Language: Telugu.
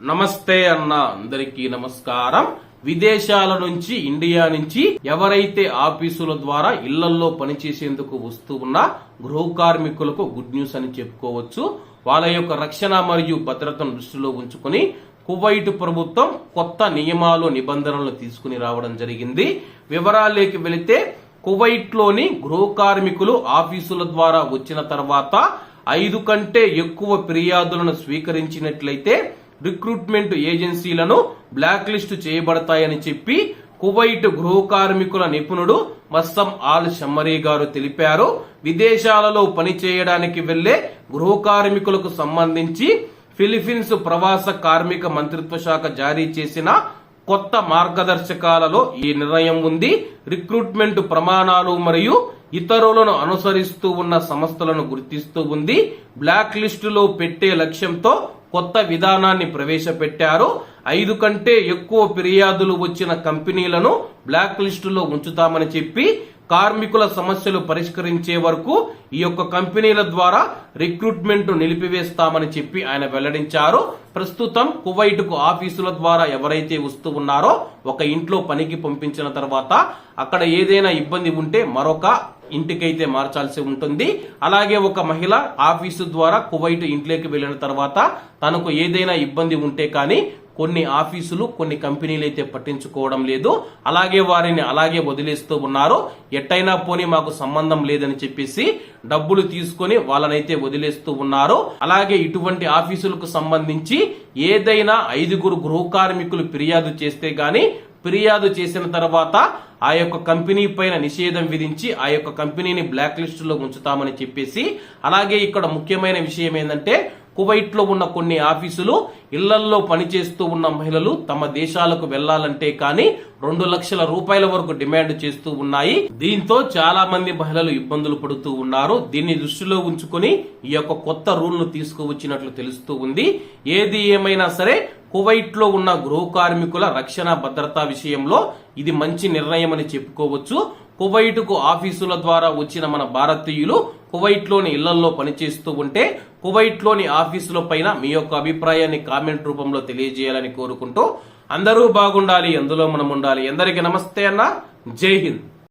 నమస్తే అన్న అందరికీ నమస్కారం. విదేశాల నుంచి ఇండియా నుంచి ఎవరైతే ఆఫీసుల ద్వారా ఇళ్ళల్లో పనిచేసేందుకు వస్తూ ఉన్న గృహ కార్మికులకు గుడ్ న్యూస్ అని చెప్పుకోవచ్చు. వాళ్ళ యొక్క రక్షణ మరియు భద్రతను దృష్టిలో ఉంచుకొని కువైట్ ప్రభుత్వం కొత్త నియమాలు నిబంధనలు తీసుకుని రావడం జరిగింది. వివరాలేకి వెళితే కువైట్లోని గృహ కార్మికులు ఆఫీసుల ద్వారా వచ్చిన తర్వాత ఐదు కంటే ఎక్కువ ఫిర్యాదులను స్వీకరించినట్లయితే రిక్రూట్మెంట్ ఏజెన్సీలను బ్లాక్ లిస్ట్ చేయబడతాయని చెప్పి కువైట్ గృహ కార్మికుల నిపుణుడు మస్సం ఆల్ షమ్మరీ గారు తెలిపారు. విదేశాలలో పనిచేయడానికి వెళ్ళే గృహ కార్మికులకు సంబంధించి ఫిలిప్పీన్స్ ప్రవాస కార్మిక మంత్రిత్వ శాఖ జారీ చేసిన కొత్త మార్గదర్శకాలలో ఈ నిర్ణయం ఉంది. రిక్రూట్మెంట్ ప్రమాణాలు మరియు ఇతరులను అనుసరిస్తూ ఉన్న సంస్థలను గుర్తిస్తూ ఉంది. బ్లాక్ లిస్టులో పెట్టే లక్ష్యంతో కొత్త విధానాన్ని ప్రవేశపెట్టారు. ఐదు కంటే ఎక్కువ ఫిర్యాదులు వచ్చిన కంపెనీలను బ్లాక్ లిస్టులో ఉంచుతామని చెప్పి కార్మికుల సమస్యలు పరిష్కరించే వరకు ఈ యొక్క కంపెనీల ద్వారా రిక్రూట్మెంట్ నిలిపివేస్తామని చెప్పి ఆయన వెల్లడించారు. ప్రస్తుతం కువైట్కు ఆఫీసుల ద్వారా ఎవరైతే వస్తూ ఉన్నారో ఒక ఇంట్లో పనికి పంపించిన తర్వాత అక్కడ ఏదైనా ఇబ్బంది ఉంటే మరొక ఇంటికైతే మార్చాల్సి ఉంటుంది. అలాగే ఒక మహిళ ఆఫీసు ద్వారా కువైట్ ఇంట్లోకి వెళ్ళిన తర్వాత తనకు ఏదైనా ఇబ్బంది ఉంటే కానీ కొన్ని ఆఫీసులు కొన్ని కంపెనీలు అయితే పట్టించుకోవడం లేదు. అలాగే వారిని అలాగే వదిలేస్తూ ఉన్నారు. ఎట్టయినా పోనీ మాకు సంబంధం లేదని చెప్పేసి డబ్బులు తీసుకొని వాళ్ళనైతే వదిలేస్తూ ఉన్నారు. అలాగే ఇటువంటి ఆఫీసులకు సంబంధించి ఏదైనా ఐదుగురు గృహ కార్మికులు ఫిర్యాదు చేస్తే గాని ఫిర్యాదు చేసిన తర్వాత ఆ యొక్క కంపెనీ పైన నిషేధం విధించి ఆ యొక్క కంపెనీని బ్లాక్ లిస్టులో ఉంచుతామని చెప్పేసి అలాగే ఇక్కడ ముఖ్యమైన విషయం ఏంటంటే కువైట్లో ఉన్న కొన్ని ఆఫీసులు ఇళ్ళల్లో పనిచేస్తూ ఉన్న మహిళలు తమ దేశాలకు వెళ్ళాలంటే కానీ రెండు లక్షల రూపాయల వరకు డిమాండ్ చేస్తూ ఉన్నాయి. దీంతో చాలా మంది మహిళలు ఇబ్బందులు పడుతూ ఉన్నారు. దీన్ని దృష్టిలో ఉంచుకొని ఈ యొక్క కొత్త రూల్ను తీసుకువచ్చినట్లు తెలుస్తూ ఉంది. ఏది ఏమైనా సరే కువైట్లో ఉన్న గృహ కార్మికుల రక్షణ భద్రతా విషయంలో ఇది మంచి నిర్ణయం అని చెప్పుకోవచ్చు. కువైట్కు ఆఫీసుల ద్వారా వచ్చిన మన భారతీయులు కువైట్లోని ఇళ్ళల్లో పనిచేస్తూ ఉంటే కువైట్లోని ఆఫీసుల పైన మీ యొక్క అభిప్రాయాన్ని కామెంట్ రూపంలో తెలియజేయాలని కోరుకుంటూ అందరూ బాగుండాలి అందులో మనం ఉండాలి. అందరికీ నమస్తే అన్న. జై హింద్.